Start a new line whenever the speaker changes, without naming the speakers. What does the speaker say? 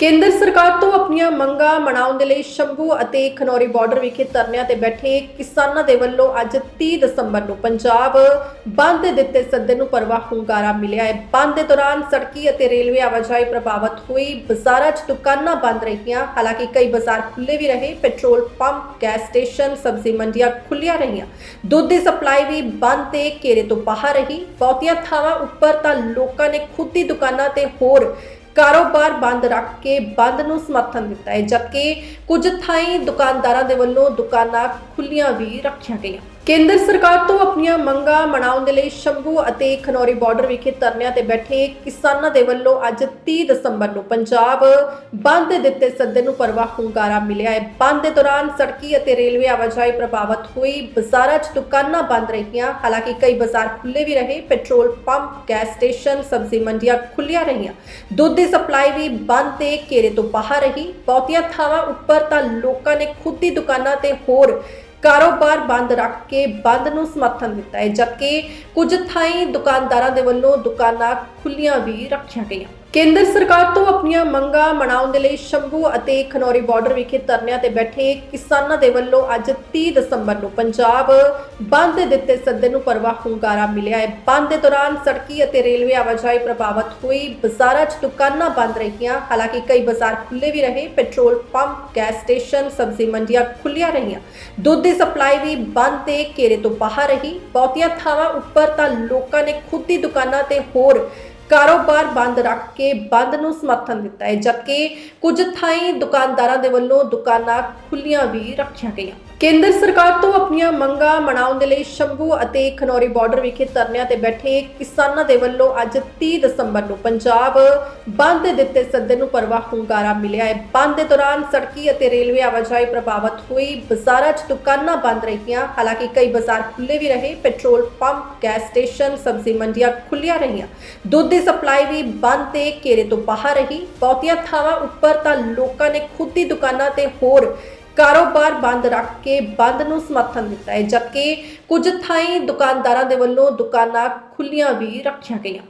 ਕੇਂਦਰ ਸਰਕਾਰ ਤੋਂ ਆਪਣੀਆਂ ਮੰਗਾਂ ਮਨਾਉਣ ਦੇ ਲਈ ਸ਼ੰਭੂ ਅਤੇ ਖਨੌਰੀ ਬਾਰਡਰ ਵਿਖੇ ਧਰਨਿਆਂ ਤੇ ਬੈਠੇ ਕਿਸਾਨਾਂ ਦੇ ਵੱਲੋਂ ਅੱਜ 30 ਦਸੰਬਰ ਨੂੰ ਪੰਜਾਬ ਬੰਦ ਦੇ ਦਿੱਤੇ ਸੱਦੇ ਨੂੰ ਪਰਵਾ ਹੁੰਗਾਰਾ ਮਿਲਿਆ ਹੈ। ਬੰਦ ਦੇ ਦੌਰਾਨ ਸੜਕੀ ਅਤੇ ਰੇਲਵੇ ਆਵਾਜਾਈ ਪ੍ਰਭਾਵਿਤ ਹੋਈ। ਬਾਜ਼ਾਰਾਂ 'ਚ ਦੁਕਾਨਾਂ ਬੰਦ ਰਹੀਆਂ। ਹਾਲਾਂਕਿ ਕਈ ਬਾਜ਼ਾਰ ਖੁੱਲੇ ਵੀ ਰਹੇ। ਪੈਟਰੋਲ ਪੰਪ, ਗੈਸ ਸਟੇਸ਼ਨ, ਸਬਜ਼ੀ ਮੰਡੀਆਂ ਖੁੱਲੀਆਂ ਰਹੀਆਂ। ਦੁੱਧ ਦੀ ਸਪਲਾਈ ਵੀ ਬੰਦ ਤੇ ਘੇਰੇ ਤੋਂ ਬਾਹਰ ਰਹੀ। ਬਹੁਤੀਆਂ ਥਾਵਾਂ ਉੱਪਰ ਤਾਂ ਲੋਕਾਂ ਨੇ ਖੁਦ ਦੀ ਦੁਕਾਨਾਂ ਤੇ ਹੋਰ ਕਾਰੋਬਾਰ ਬੰਦ ਰੱਖ ਕੇ ਬੰਦ ਨੂੰ ਸਮਰਥਨ ਦਿੱਤਾ ਹੈ, ਜਦਕਿ ਕੁਝ ਥਾਈਂ ਦੁਕਾਨਦਾਰਾਂ ਦੇ ਵੱਲੋਂ ਦੁਕਾਨਾਂ ਖੁੱਲੀਆਂ ਵੀ ਰੱਖੀਆਂ ਗਈਆਂ। ਕੇਂਦਰ ਸਰਕਾਰ ਤੋਂ ਆਪਣੀਆਂ ਮੰਗਾਂ ਮਨਾਉਣ ਦੇ ਲਈ ਸ਼ੰਭੂ ਅਤੇ ਖਨੌਰੀ ਬਾਰਡਰ ਵਿਖੇ ਧਰਨਿਆਂ ਤੇ ਬੈਠੇ ਕਿਸਾਨਾਂ ਦੇ ਵੱਲੋਂ ਅੱਜ 30 ਦਸੰਬਰ ਨੂੰ ਪੰਜਾਬ ਬੰਦ ਦੇ ਦਿੱਤੇ ਸੱਦੇ ਨੂੰ ਪਰਵਾ ਹੁੰਗਾਰਾ ਮਿਲਿਆ ਹੈ। ਬੰਦ ਦੇ ਦੌਰਾਨ ਸੜਕੀ ਅਤੇ ਰੇਲਵੇ ਆਵਾਜਾਈ ਪ੍ਰਭਾਵਿਤ ਹੋਈ। ਬਾਜ਼ਾਰਾਂ 'ਚ ਦੁਕਾਨਾਂ ਬੰਦ ਰਹੀਆਂ। ਹਾਲਾਂਕਿ ਕਈ ਬਾਜ਼ਾਰ ਖੁੱਲੇ ਵੀ ਰਹੇ। ਪੈਟਰੋਲ ਪੰਪ, ਗੈਸ ਸਟੇਸ਼ਨ, ਸਬਜ਼ੀ ਮੰਡੀਆਂ ਖੁੱਲੀਆਂ ਰਹੀਆਂ। ਦੁੱਧ ਦੀ ਸਪਲਾਈ ਵੀ ਬੰਦ ਤੇ ਘੇਰੇ ਤੋਂ ਬਾਹਰ ਰਹੀ। ਬਹੁਤੀਆਂ ਥਾਵਾਂ ਉੱਪਰ ਤਾਂ ਲੋਕਾਂ ਨੇ ਖੁਦ ਦੀ ਦੁਕਾਨਾਂ ਤੇ ਹੋਰ ਕਾਰੋਬਾਰ ਬੰਦ ਰੱਖ ਕੇ ਬੰਦ ਨੂੰ ਸਮਰਥਨ ਦਿੱਤਾ ਹੈ, ਜਦਕਿ ਕੁਝ ਥਾਈਂ ਦੁਕਾਨਦਾਰਾਂ ਦੇ ਵੱਲੋਂ ਦੁਕਾਨਾਂ ਖੁੱਲੀਆਂ ਵੀ ਰੱਖੀਆਂ ਗਈਆਂ। ਕੇਂਦਰ ਸਰਕਾਰ ਤੋਂ ਆਪਣੀਆਂ ਮੰਗਾਂ ਮਨਾਉਣ ਦੇ ਲਈ ਸ਼ੰਭੂ ਅਤੇ ਖਨੌਰੀ ਬਾਰਡਰ ਵਿਖੇ ਧਰਨਿਆਂ ਤੇ ਬੈਠੇ ਕਿਸਾਨਾਂ ਦੇ ਵੱਲੋਂ ਅੱਜ 30 ਦਸੰਬਰ ਨੂੰ ਪੰਜਾਬ ਬੰਦ ਦੇ ਦਿੱਤੇ ਸੱਦੇ ਨੂੰ ਪਰਵਾ ਹੁੰਗਾਰਾ ਮਿਲਿਆ ਹੈ। ਬੰਦ ਦੇ ਦੌਰਾਨ ਸੜਕੀ ਅਤੇ ਰੇਲਵੇ ਆਵਾਜਾਈ ਪ੍ਰਭਾਵਿਤ ਹੋਈ। ਬਾਜ਼ਾਰਾਂ 'ਚ ਦੁਕਾਨਾਂ ਬੰਦ ਰਹੀਆਂ। ਹਾਲਾਂਕਿ ਕਈ ਬਾਜ਼ਾਰ ਖੁੱਲੇ ਵੀ ਰਹੇ। ਪੈਟਰੋਲ ਪੰਪ, ਗੈਸ ਸਟੇਸ਼ਨ, ਸਬਜ਼ੀ ਮੰਡੀਆਂ ਖੁੱਲੀਆਂ ਰਹੀਆਂ। ਦੁੱਧ ਦੀ ਸਪਲਾਈ ਵੀ ਬੰਦ ਤੇ ਘੇਰੇ ਤੋਂ ਬਾਹਰ ਰਹੀ। ਬਹੁਤੀਆਂ ਥਾਵਾਂ ਉੱਪਰ ਤਾਂ ਲੋਕਾਂ ਨੇ ਖੁਦ ਦੀ ਦੁਕਾਨਾਂ ਤੇ ਹੋਰ ਕਾਰੋਬਾਰ ਬੰਦ ਰੱਖ ਕੇ ਬੰਦ ਨੂੰ ਸਮਰਥਨ ਦਿੱਤਾ ਹੈ, ਜਦਕਿ ਕੁਝ ਥਾਈਂ ਦੁਕਾਨਦਾਰਾਂ ਦੇ ਵੱਲੋਂ ਦੁਕਾਨਾਂ ਖੁੱਲੀਆਂ ਵੀ ਰੱਖੀਆਂ ਗਈਆਂ। ਕੇਂਦਰ ਸਰਕਾਰ ਤੋਂ ਆਪਣੀਆਂ ਮੰਗਾਂ ਮਨਾਉਣ ਦੇ ਲਈ ਸ਼ੰਭੂ ਅਤੇ ਖਨੌਰੀ ਬਾਰਡਰ ਵਿਖੇ ਧਰਨਿਆਂ ਤੇ ਬੈਠੇ ਕਿਸਾਨਾਂ ਦੇ ਵੱਲੋਂ ਅੱਜ 30 ਦਸੰਬਰ ਨੂੰ ਪੰਜਾਬ ਬੰਦ ਦੇ ਦਿੱਤੇ ਸੱਦੇ ਨੂੰ ਪਰਵਾ ਹੁੰਗਾਰਾ ਮਿਲਿਆ ਹੈ। ਬੰਦ ਦੇ ਦੌਰਾਨ ਸੜਕੀ ਅਤੇ ਰੇਲਵੇ ਆਵਾਜਾਈ ਪ੍ਰਭਾਵਿਤ ਹੋਈ। ਬਾਜ਼ਾਰਾਂ 'ਚ ਦੁਕਾਨਾਂ ਬੰਦ ਰਹੀਆਂ। ਹਾਲਾਂਕਿ ਕਈ ਬਾਜ਼ਾਰ ਖੁੱਲੇ ਵੀ ਰਹੇ। ਪੈਟਰੋਲ ਪੰਪ, ਗੈਸ ਸਟੇਸ਼ਨ, ਸਬਜ਼ੀ ਮੰਡੀਆਂ ਖੁੱਲੀਆਂ ਰਹੀਆਂ। ਦੁੱਧ ਦੀ ਸਪਲਾਈ ਵੀ ਬੰਦ ਤੇ ਘੇਰੇ ਤੋਂ ਬਾਹਰ ਰਹੀ। ਬਹੁਤੀਆਂ ਥਾਵਾਂ ਉੱਪਰ ਤਾਂ ਲੋਕਾਂ ਨੇ ਖੁਦ ਦੀ ਦੁਕਾਨਾਂ ਤੇ ਹੋਰ ਕਾਰੋਬਾਰ ਬੰਦ ਰੱਖ ਕੇ ਬੰਦ ਨੂੰ ਸਮਰਥਨ ਦਿੱਤਾ ਹੈ, ਜਦਕਿ ਕੁਝ ਥਾਈਂ ਦੁਕਾਨਦਾਰਾਂ ਦੇ ਵੱਲੋਂ ਦੁਕਾਨਾਂ ਖੁੱਲੀਆਂ ਵੀ ਰੱਖੀਆਂ ਗਈਆਂ।